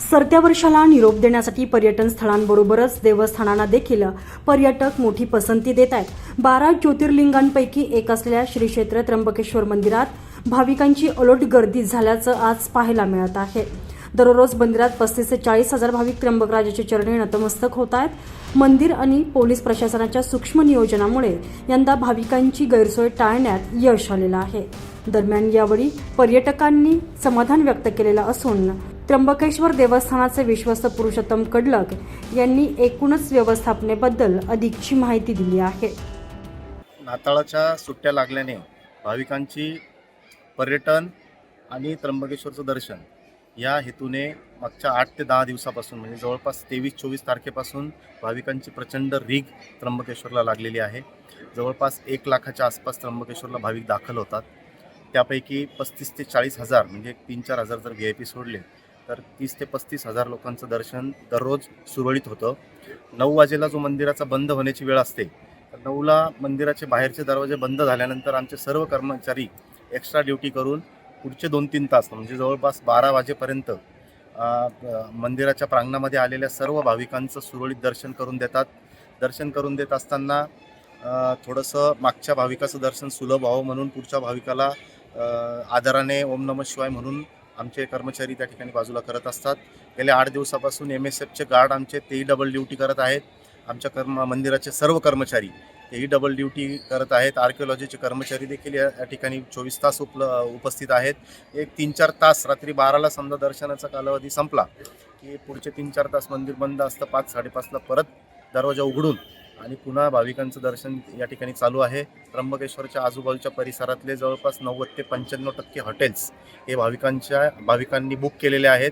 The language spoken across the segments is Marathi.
सरत्या वर्षाला निरोप देण्यासाठी पर्यटन स्थळांबरोबरच देवस्थानांना देखील पर्यटक मोठी पसंती देत आहेत. बारा ज्योतिर्लिंगांपैकी एक असलेल्या श्री क्षेत्र त्र्यंबकेश्वर मंदिरात भाविकांची अलोट गर्दी झाल्याचं आज पाहायला मिळत आहे. दररोज मंदिरात पस्तीस ते चाळीस हजार भाविक त्र्यंबकराजाचे चरणी नतमस्तक होत आहेत. मंदिर आणि पोलीस प्रशासनाच्या सूक्ष्म नियोजनामुळे यंदा भाविकांची गैरसोय टाळण्यात यश आलेलं आहे. दरम्यान यावेळी पर्यटकांनी समाधान व्यक्त केलेलं असून त्र्यंबकेश्वर देवस्थानाचे विश्वस्त पुरुषोत्तम कडलक यांनी एकूणच व्यवस्थापनेबद्दल अधिकची माहिती दिली आहे. नाताळाच्या सुट्ट्या लागल्याने भाविकांची पर्यटन आणि त्र्यंबकेश्वरचं दर्शन या हेतूने मागच्या आठ ते दहा दिवसापासून म्हणजे जवळपास तेवीस चोवीस तारखेपासून भाविकांची प्रचंड रीग त्र्यंबकेश्वरला लागलेली आहे. जवळपास एक लाखाच्या आसपास त्र्यंबकेश्वरला भाविक दाखल होतात. त्यापैकी पस्तीस ते चाळीस हजार म्हणजे तीन चार हजार जर व्ही आय पी सोडले तर तीस ते पस्तीस हजार लोकांचं दर्शन दररोज सुरळीत होतं. नऊ वाजेला जो मंदिराचा बंद होण्याची वेळ असते तर नऊला मंदिराचे बाहेरचे दरवाजे बंद झाल्यानंतर आमचे सर्व कर्मचारी एक्स्ट्रा ड्युटी करून पुढचे दोन तीन तास म्हणजे जवळपास बारा वाजेपर्यंत मंदिराच्या प्रांगणामध्ये आलेल्या सर्व भाविकांचं सुरळीत दर्शन करून देतात. दर्शन करून देत असताना थोडंसं मागच्या भाविकाचं दर्शन सुलभ व्हावं म्हणून पुढच्या भाविकाला आदराने ओम नमः शिवाय म्हणून आमचे कर्मचारी त्या ठिकाणी बाजूला करत असतात. गेल्या आठ दिवसापासून एम एस एफचे गार्ड आमचे तेही डबल ड्युटी करत आहेत. आमच्या कर्म मंदिराचे सर्व कर्मचारी तेही डबल ड्युटी करत आहेत. आर्किओलॉजीचे कर्मचारी देखील या ठिकाणी चोवीस तास उपल उपस्थित आहेत. एक तीन चार तास रात्री बाराला समजा दर्शनाचा कालावधी संपला की पुढचे तीन चार तास मंदिर बंद असतं. पाच साडेपाचला परत दरवाजा उघडून आणि पुन्हा भाविकांचं दर्शन या ठिकाणी चालू आहे. त्र्यंबकेश्वरच्या आजूबाजूच्या परिसरातले जवळपास नव्वद ते पंच्याण्णव टक्के हॉटेल्स हे भाविकांच्या भाविकांनी बुक केलेले आहेत.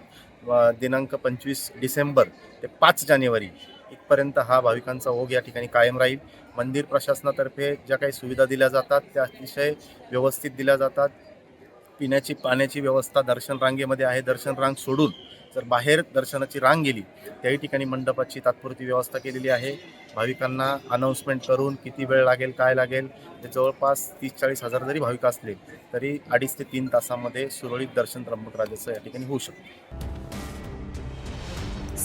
दिनांक पंचवीस डिसेंबर ते पाच जानेवारी इथपर्यंत हा भाविकांचा ओघ या ठिकाणी कायम राहील. मंदिर प्रशासनातर्फे ज्या काही सुविधा दिल्या जातात त्या अतिशय व्यवस्थित दिल्या जातात. पिण्याची पाण्याची व्यवस्था दर्शन रांगेमध्ये आहे. दर्शन रांग सोडून जर बाहेर दर्शनाची रांग गेली त्याही ठिकाणी मंडपाची तात्पुरती व्यवस्था केलेली आहे. भाविकांना अनाऊन्समेंट करून किती वेळ लागेल काय लागेल ते जवळपास तीस चाळीस हजार जरी भाविक असले तरी अडीच ते तीन तासामध्ये सुरळीत दर्शन त्र्यंबकराजाचं या ठिकाणी होऊ शकतं.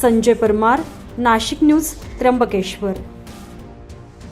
संजय परमार नाशिक न्यूज त्र्यंबकेश्वर.